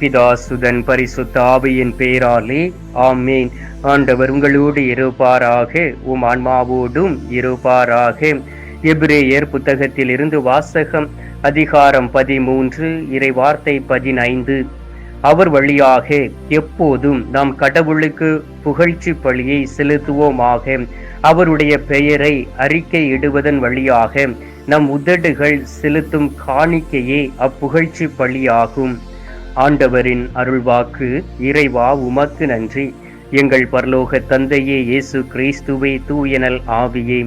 பிதாசுதன் பரிசுத்த ஆவியின் பேராலே ஆமேன். ஆண்டவர் உங்களோடு இருப்பாராக உம் ஆன்மாவோடும் இருப்பாராக. எபிரேயர் புத்தகத்தில் இருந்து வாசகம் அதிகாரம் பதிமூன்று இறை வார்த்தை பதினைந்து. அவர் வழியாக எப்போதும் நாம் கடவுளுக்கு புகழ்ச்சி பழியை செலுத்துவோமாக. அவருடைய பெயரை அறிக்கை இடுவதன் வழியாக நம் உதடுகள் செலுத்தும் காணிக்கையே அப்புகழ்ச்சி பழியாகும் ஆண்டவரின் அருள்வாக்கு இறைவா உமக்கு நன்றி. எங்கள் பரலோக தந்தையே இயேசு கிறிஸ்துவே தூயனல் ஆவியே.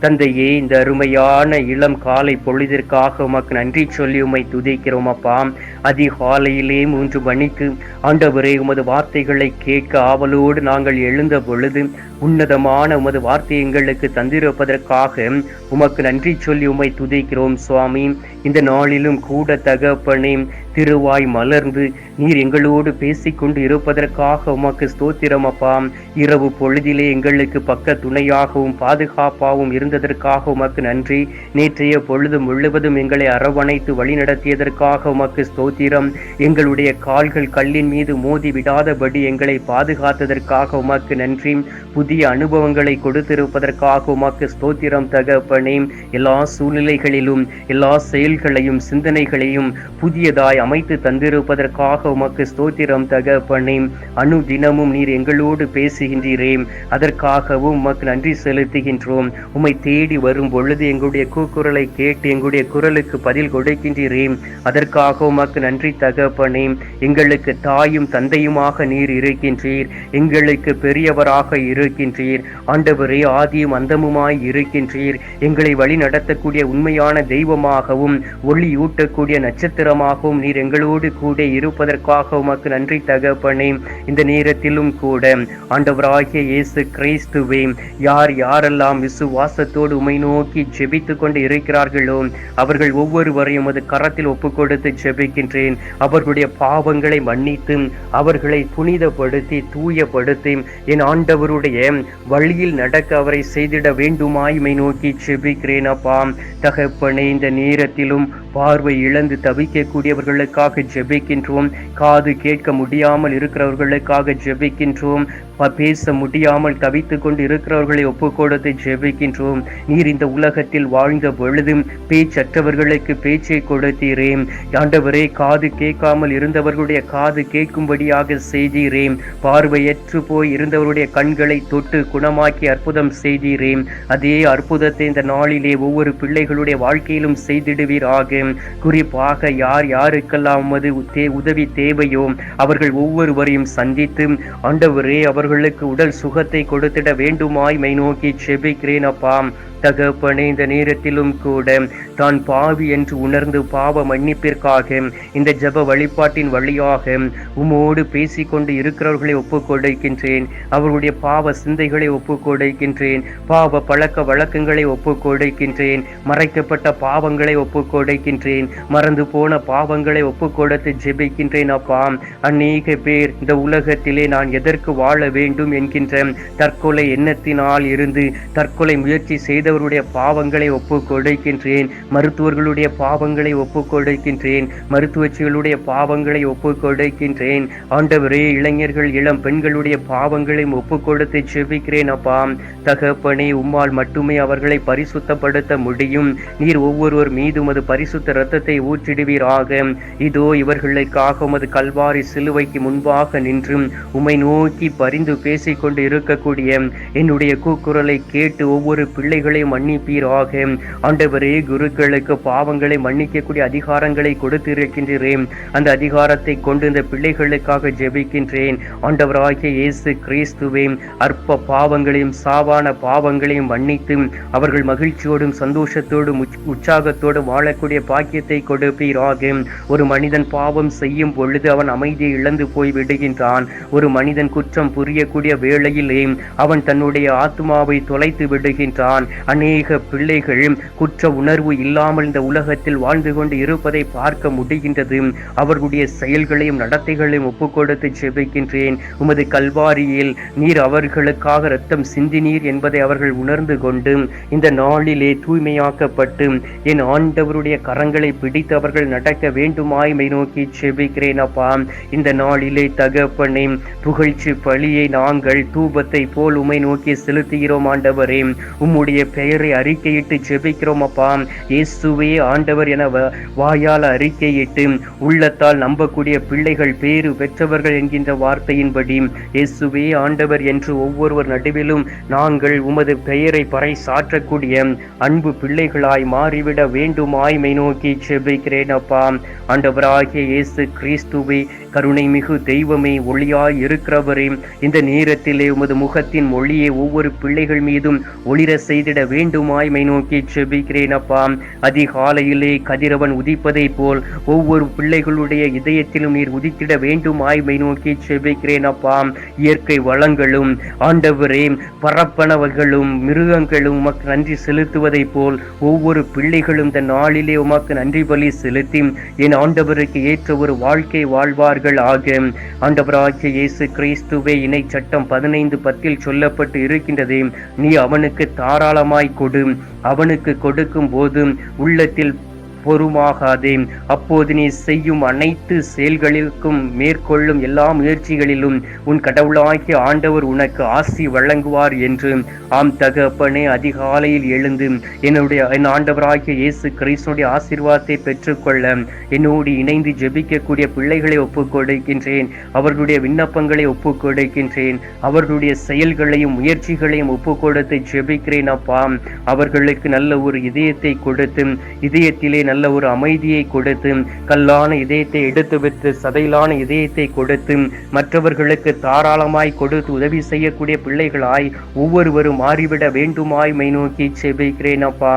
தந்தையே இந்த அருமையான இளம் காலை பொழுதிற்காக உமக்கு நன்றி சொல்லி உமை துதிக்கிறோம் அப்பா. அதிகாலையிலே மூன்று மணிக்கு ஆண்டவரே உமது வார்த்தைகளை கேட்க ஆவலோடு நாங்கள் எழுந்த பொழுது உன்னதமான உமது வார்த்தை எங்களுக்கு தந்திருப்பதற்காக உமக்கு நன்றி சொல்லி உம்மை துதிக்கிறோம் சுவாமி. இந்த நாளிலும் கூட தகப்பனே திருவாய் மலர்ந்து நீர் எங்களோடு பேசிக்கொண்டு இருப்பதற்காக உமக்கு ஸ்தோத்திரம் அப்பா. இரவு பொழுதிலே எங்களுக்கு பக்க துணையாகவும் பாதுகாப்பாகவும் இருந்ததற்காக உமக்கு நன்றி. நேற்றைய பொழுது முழுவதும் எங்களை அரவணைத்து வழிநடத்தியதற்காக உமக்கு ஸ்தோத்திரம். எங்களுடைய கால்கள் கல்லின் மீது மோதி விடாதபடி எங்களை பாதுகாத்ததற்காக உமக்கு நன்றி. புதிய அனுபவங்களை கொடுத்திருப்பதற்காக உமக்கு ஸ்தோத்திரம் தகப்பனே. எல்லா சூழ்நிலைகளிலும் எல்லா செயல்களையும் சிந்தனைகளையும் புதியதாய் அமைத்து தந்திருப்பதற்காக உமக்கு ஸ்தோத்திரம் தகப்பனே. அணு தினமும் நீர் எங்களோடு பேசுகின்றீரே. அதற்காகவும் உமக்கு நன்றி செலுத்துகின்றோம். உம்மை தேடி வரும் பொழுது எங்களுடைய கூக்குரலை கேட்டு எங்களுடைய குரலுக்கு பதில் கொடுக்கின்றீரே. அதற்காக உமக்கு நன்றி தகப்பனே. எங்களுக்கு தாயும் தந்தையுமாக நீர் இருக்கின்றீர். எங்களுக்கு பெரியவராக இருக்கின்றீர். ஆண்டவரே ஆதியும் அந்தமுமாய் இருக்கின்றீர். எங்களை வழி நடத்தக்கூடிய உண்மையான தெய்வமாகவும் ஒளியூட்டக்கூடிய நட்சத்திரமாகவும் நீர் எங்களோடு கூட இருப்பதற்காக உமக்கு நன்றி தகப்பனே. இந்த நேரத்திலும் கூட ஆண்டவராகிய இயேசு கிறிஸ்துவே யார் யாரெல்லாம் விசுவாசத்தோடு உமை நோக்கி ஜெபித்து கொண்டு இருக்கிறார்களோ அவர்கள் ஒவ்வொருவரையும் அது கரத்தில் ஒப்பு கொடுத்து ஜெபிக்கின்றேன். அவர்களுடைய பாவங்களை மன்னித்து அவர்களை புனிதப்படுத்தி தூயப்படுத்தி என் ஆண்டவருடைய வழியில் நடக்க அவரை செய்திட வேண்டுமாய் நோக்கி ஜெபிக்கிறேன் அப்பா. தகப்பனே இந்த நேரத்திலும் பார்வை இழந்து தவிக்கக்கூடியவர்களுக்காக ஜெபிக்கின்றோம். காது கேட்க முடியாமல் இருக்கிறவர்களுக்காக ஜெபிக்கின்றோம். பேச முடியாமல் தவித்து கொண்டு இருக்கிறவர்களை ஒப்புக்கொடுத்து ஜெபிக்கின்றோம். நீர் இந்த உலகத்தில் வாழ்ந்த பொழுதும் பேச்சற்றவர்களுக்கு பேச்சை கொடுத்தீரே. ஆண்டவரே காது கேட்காமல் இருந்தவர்களுடைய காது கேட்கும்படியாக செய்தீரே. பார்வையற்று போய் இருந்தவருடைய கண்களை தொட்டு குணமாக்கி அற்புதம் செய்தீரே. அதே அற்புதத்தை இந்த நாளிலே ஒவ்வொரு பிள்ளைகளுடைய வாழ்க்கையிலும் செய்திடுவீராக. குறிப்பாக யார் யாருக்கெல்லாம் தே- உதவி தேவையோ அவர்கள் ஒவ்வொருவரையும் சந்தித்து ஆண்டவரே அவர்களுக்கு உடல் சுகத்தை கொடுத்திட வேண்டுமாய் மை நோக்கி செபிக்கிறேன் அப்பா. தகப்பனே இந்த நேரத்திலும் கூட தான் பாவி என்று உணர்ந்து பாவ மன்னிப்பிற்காக இந்த ஜெப வழிபாட்டின் வழியாக உமோடு பேசிக்கொண்டு இருக்கிறவர்களை ஒப்புக் கொடுக்கின்றேன் அவர்களுடைய பாவ சிந்தைகளை ஒப்புக்கொடுக்கின்றேன். பாவ பழக்க வழக்கங்களை ஒப்புக்கொடுக்கின்றேன். மறைக்கப்பட்ட பாவங்களை ஒப்புக்கொடுக்கின்றேன். மறந்து போன பாவங்களை ஒப்புக்கொடுத்து ஜெபிக்கின்றேன் அப்பா. அநேக பேர் இந்த உலகத்திலே நான் எதற்கு வாழ வேண்டும் என்கின்ற தற்கொலை எண்ணத்தினால் இருந்து தற்கொலை முயற்சி செய்து செய்தவருடைய பாவங்களை ஒப்புக் கொடுக்கின்றேன் மருத்துவர்களுடைய பாவங்களை ஒப்புக் கொடுக்கின்றேன் மருத்துவச்சிகளுடைய பாவங்களை ஒப்புக் கொடுக்கின்றேன் ஆண்டவரே இளைஞர்கள் இளம் பெண்களுடைய பாவங்களை ஒப்புக் கொடுத்து செபிக்கிறேன் அப்பா. தகப்பனே உம்மால் மட்டுமே அவர்களை பரிசுத்தப்படுத்த முடியும். நீர் ஒவ்வொருவர் மீதும் அது பரிசுத்த இரத்தத்தை ஊற்றிடுவீராக. இதோ இவர்களுக்காக உமது கல்வாரி சிலுவைக்கு முன்பாக நின்றும் உம்மை நோக்கி பரிந்து பேசிக்கொண்டு இருக்கக்கூடிய என்னுடைய கூக்குரலை கேட்டு ஒவ்வொரு பாவங்களை மன்னிப்பீராக. ஆண்டவரே குருக்களுக்கு பாவங்களை மன்னிக்கக்கூடிய அதிகாரங்களை கொடுத்திருக்கின்றேன் அந்த அதிகாரத்தை கொண்டு இந்த பிள்ளைகளுக்காக ஜெபிக்கின்றேன். ஆண்டவராகிய இயேசு கிறிஸ்துவே அற்ப பாவங்களையும் சாவான பாவங்களையும் மன்னித்து அவர்கள் மகிழ்ச்சியோடும் சந்தோஷத்தோடும் உற்சாகத்தோடும் வாழக்கூடிய பாக்கியத்தை கொடுப்பீராக. ஒரு மனிதன் பாவம் செய்யும் பொழுது அவன் அமைதியை இழந்து போய் விடுகின்றான். ஒரு மனிதன் குற்றம் புரியக்கூடிய வேளையிலே அவன் தன்னுடைய ஆத்மாவை தொலைத்து விடுகின்றான். அநேக பிள்ளைகள் குற்ற உணர்வு இல்லாமல் இந்த உலகத்தில் வாழ்ந்து கொண்டு இருப்பதை பார்க்க முடிகின்றது. அவர்களுடைய செயல்களையும் நடத்தைகளையும் ஒப்புக்கொடுத்து செபிக்கின்றேன் உமது கல்வாரியில் நீர் அவர்களுக்காக ரத்தம் சிந்தினீர் என்பதை அவர்கள் உணர்ந்து கொண்டு இந்த நாளிலே தூய்மையாக்கப்பட்டு என் ஆண்டவருடைய கரங்களை பிடித்து அவர்கள் நடக்க வேண்டுமாய்மை நோக்கி செபிக்கிறேன் அப்பா. இந்த நாளிலே தகப்பனே புகழ்ச்சி பலியை நாங்கள் தூபத்தை போல் உமை நோக்கி செலுத்துகிறோம் ஆண்டவரே. உம்முடைய பெயரை அறிக்கையிட்டு ஜெபிக்கிறோம் அப்பா இயேசுவே ஆண்டவர் என வாயால் அறிக்கையிட்டு உள்ளத்தால் நம்பக்கூடிய பிள்ளைகள் பேறு பெற்றவர்கள் என்கின்ற வார்த்தையின்படி இயேசுவே ஆண்டவர் என்று ஒவ்வொருவர் நடுவிலும் நாங்கள் உமது பெயரை பறை சாற்றக்கூடிய அன்பு பிள்ளைகளாய் மாறிவிட வேண்டுமாய் மை நோக்கி செபிக்கிறேன் அப்பா ஆண்டவராகிய இயேசு கிறிஸ்துவை கருணை மிகு தெய்வமே ஒளியாய் இருக்கிறவரே இந்த நேரத்திலே உமது முகத்தின் ஒளியை ஒவ்வொரு பிள்ளைகள் மீதும் ஒளிர செய்திட வேண்டுமாய்மை நோக்கி செபிக்கிறேன் அப்பா. அதிகாலையிலே கதிரவன் உதிப்பதைப் போல் ஒவ்வொரு பிள்ளைகளுடைய இதயத்திலும் நீர் உதித்திட வேண்டுமாய்மை நோக்கி செபிக்கிறேன் அப்பா. இயற்கை வளங்களும் ஆண்டவரே பரப்பனவர்களும் மிருகங்களும் உமக்கு நன்றி செலுத்துவதைப் போல் ஒவ்வொரு பிள்ளைகளும் இந்த நாளிலே உமக்கு நன்றி பலி செலுத்தி என் ஆண்டவருக்கு ஏற்ற ஒரு வாழ்க்கை வாழ்வார்கள். ஆக. ஆண்டவராகிய இயேசு கிறிஸ்துவே இணை சட்டம் பதினைந்து பத்தில் சொல்லப்பட்டு இருக்கின்றது. நீ அவனுக்கு தாராளமாய் கொடு. அவனுக்கு கொடுக்கும் போது உள்ளத்தில் பொறுமாகாதே அப்போது நீ செய்யும் அனைத்து செயல்களுக்கும் மேற்கொள்ளும் எல்லா முயற்சிகளிலும் உன் கடவுளாகிய ஆண்டவர் உனக்கு ஆசி வழங்குவார் என்று. ஆம் தகப்பனே அதிகாலையில் எழுந்து என்னுடைய என் ஆண்டவராகிய இயேசு கிறிஸ்துடைய ஆசீர்வாதத்தை பெற்றுக்கொள்ள என்னோடு இணைந்து ஜெபிக்கக்கூடிய பிள்ளைகளை ஒப்புக்கொடுக்கின்றேன். அவர்களுடைய விண்ணப்பங்களை ஒப்புக்கொடுக்கின்றேன். அவர்களுடைய செயல்களையும் முயற்சிகளையும் ஒப்புக்கொடுத்து ஜெபிக்கிறேன் அப்பா. அவர்களுக்கு நல்ல ஒரு இதயத்தை கொடுத்து இதயத்திலே நல்ல நல்ல ஒரு அமைதியை கொடுத்து கல்லான இதயத்தை எடுத்து விட்டு சதையிலான இதயத்தை கொடுத்து மற்றவர்களுக்கு தாராளமாய் கொடுத்து உதவி செய்யக்கூடிய பிள்ளைகளாய் ஒவ்வொருவரும் மாறிவிட வேண்டுமாய் மை நோக்கி செபிக்கிறேன் அப்பா.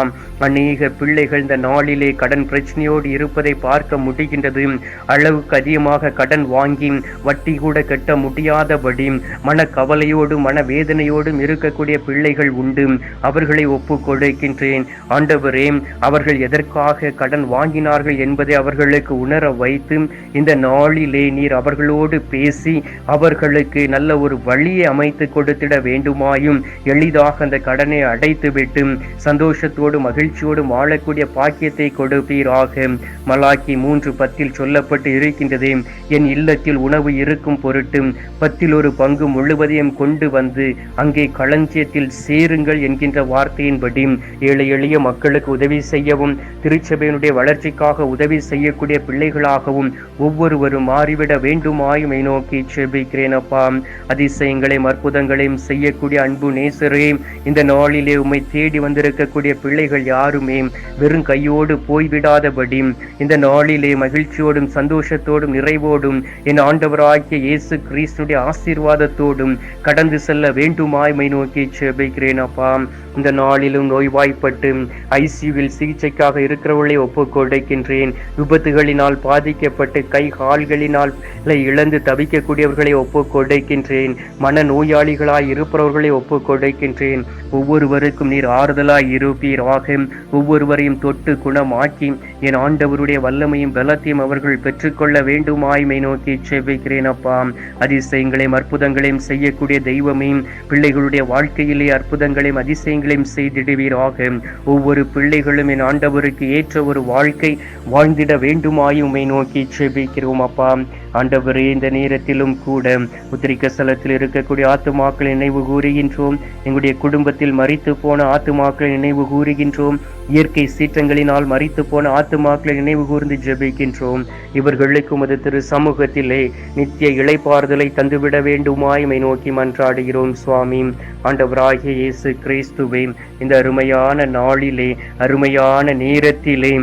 அநேக பிள்ளைகள் இந்த நாளிலே கடன் பிரச்சனையோடு இருப்பதை பார்க்க முடிகின்றது. அளவுக்கு அதிகமாக கடன் வாங்கி வட்டி கூட கட்ட முடியாதபடி மன கவலையோடும் மன வேதனையோடும் இருக்கக்கூடிய பிள்ளைகள் உண்டு. அவர்களை ஒப்புக் கொடுக்கின்றேன் ஆண்டவரே அவர்கள் எதற்காக கடன் கடன் வாங்கினார்கள் என்பதை அவர்களுக்கு உணர வைத்து இந்த நாளிலே நீர் அவர்களோடு பேசி அவர்களுக்கு நல்ல ஒரு வழியை அமைத்து கொடுத்திட வேண்டுமாயும் எளிதாக அந்த கடனை அடைத்துவிட்டு சந்தோஷத்தோடு மகிழ்ச்சியோடும் வாழக்கூடிய பாக்கியத்தை கொடுப்பீராக. மலாக்கி மூன்று பத்தில் சொல்லப்பட்டு இருக்கின்றது என் இல்லத்தில் உணவு இருக்கும் பொருட்டு பத்தில் ஒரு பங்கு முழுவதையும் கொண்டு வந்து அங்கே களஞ்சியத்தில் சேருங்கள் என்கின்ற வார்த்தையின்படி ஏழை எளிய மக்களுக்கு உதவி செய்யவும் திருச்சபை திருச்சபையினுடைய வளர்ச்சிக்காக உதவி செய்யக்கூடிய பிள்ளைகளாகவும் ஒவ்வொருவரும் மாறிவிட வேண்டுமாயுமை நோக்கி செபிக்கிறேன் அப்பா. அதிசயங்களையும் அற்புதங்களையும் செய்யக்கூடிய அன்பு நேசரே இந்த நாளிலே உம்மை தேடி வந்திருக்கக்கூடிய பிள்ளைகள் யாருமே வெறும் கையோடு போய்விடாதபடி இந்த நாளிலே மகிழ்ச்சியோடும் சந்தோஷத்தோடும் நிறைவோடும் என் ஆண்டவராகிய இயேசு கிறிஸ்துடைய ஆசீர்வாதத்தோடும் கடந்து செல்ல வேண்டுமாய்மை நோக்கி செபிக்கிறேன் அப்பா. இந்த நாளிலும் நோய்வாய்ப்பட்டு ஐசியூவில் சிகிச்சைக்காக இருக்கிறவர்களை ஒப்புக்கொடுக்கின்றேன். விபத்துகளினால் பாதிக்கப்பட்டு கை கால்களினால் இழந்து தவிக்கக்கூடியவர்களை ஒப்புக்கொடுக்கின்றேன். மன நோயாளிகளாய் இருப்பவர்களை ஒப்புக்கொடுக்கின்றேன். ஒவ்வொருவருக்கும் நீர் ஆறுதலாய் இருப்பீராக. ஒவ்வொருவரையும் தொட்டு குணமாக்கி என் ஆண்டவருடைய வல்லமையும் பலத்தையும் அவர்கள் பெற்றுக்கொள்ள வேண்டுமாய்மை நோக்கி செபிக்கிறேன் அப்பா. அதிசயங்களையும் அற்புதங்களையும் செய்யக்கூடிய தெய்வமையும் பிள்ளைகளுடைய வாழ்க்கையிலே அற்புதங்களையும் அதிசயங்களையும் செய்திடுவீராக. ஒவ்வொரு பிள்ளைகளும் என் ஆண்டவருக்கு ஏற்ற ஒரு வாழ்க்கை வாழ்ந்திட வேண்டுமாய் உம்மை நோக்கி செபிக்கிறோம் அப்பா. ஆண்டவரே இந்த நேரத்திலும் கூட உத்திரிக்க ஸ்தலத்தில் இருக்கக்கூடிய ஆத்துமாக்களை நினைவு கூறுகின்றோம். எங்களுடைய குடும்பத்தில் மறித்து போன ஆத்துமாக்களை நினைவு கூறுகின்றோம். இயற்கை சீற்றங்களினால் மறித்து போன ஆத்துமாக்களை நினைவு கூர்ந்து ஜெபிக்கின்றோம். இவர்களுக்கு உமது திரு சமூகத்திலே நித்திய இளைப்பாறுதலை தந்துவிட வேண்டுமாய்மை நோக்கி மன்றாடுகிறோம் சுவாமி. ஆண்டவராகிய இயேசு கிறிஸ்துவே இந்த அருமையான நாளிலே அருமையான நேரத்திலே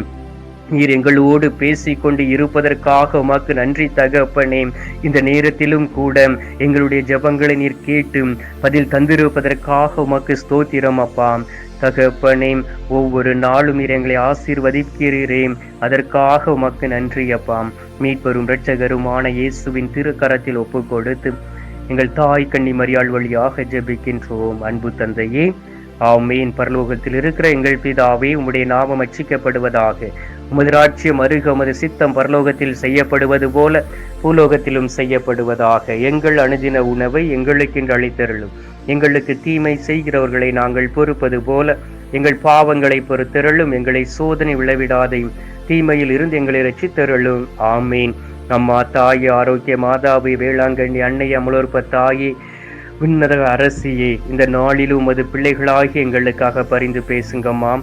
நீர் எங்களோடு பேசிக்கொண்டு இருப்பதற்காக உமக்கு நன்றி தகப்பனே. இந்த நேரத்திலும் கூட எங்களுடைய ஜெபங்களை நீர் கேட்டு பதில் தந்திருப்பதற்காக உமக்கு ஸ்தோத்திரம் அப்பா. தகப்பனே ஒவ்வொரு நாளும் நீர் எங்களை ஆசீர்வதிக்கிறீரே. அதற்காக உமக்கு நன்றி அப்பா. மீட்பெரும் இரட்சகருமான இயேசுவின் திருக்கரத்தில் ஒப்பு கொடுத்து எங்கள் தாய் கண்ணி மரியாள் வழியாக ஜெபிக்கின்றோம். அன்பு தந்தையே ஆமேன். பரலோகத்தில் இருக்கிற எங்கள் பிதாவே உம்முடைய நாமம் அச்சிக்கப்படுவதாக. உமது ராட்சியம் அருக உமது சித்தம் பரலோகத்தில் செய்யப்படுவது போல பூலோகத்திலும் செய்யப்படுவதாக. எங்கள் அணுதின உணவை எங்களுக்கென்று அளித்தருளும். எங்களுக்கு தீமை செய்கிறவர்களை நாங்கள் பொறுப்பது போல எங்கள் பாவங்களை பொறுத்தருளும். எங்களை சோதனை விளைவிடாதையும் தீமையில் இருந்து எங்களை ரட்சித்தருளும் ஆமீன். அம்மா தாயே ஆரோக்கிய மாதாவை வேளாங்கண்ணி அன்னை அமலோற்ப தாயே உன்னத அரசியே இந்த நாளிலும் உமது பிள்ளைகளாகி எங்களுக்காக பரிந்து பேசுங்கம்மாம்.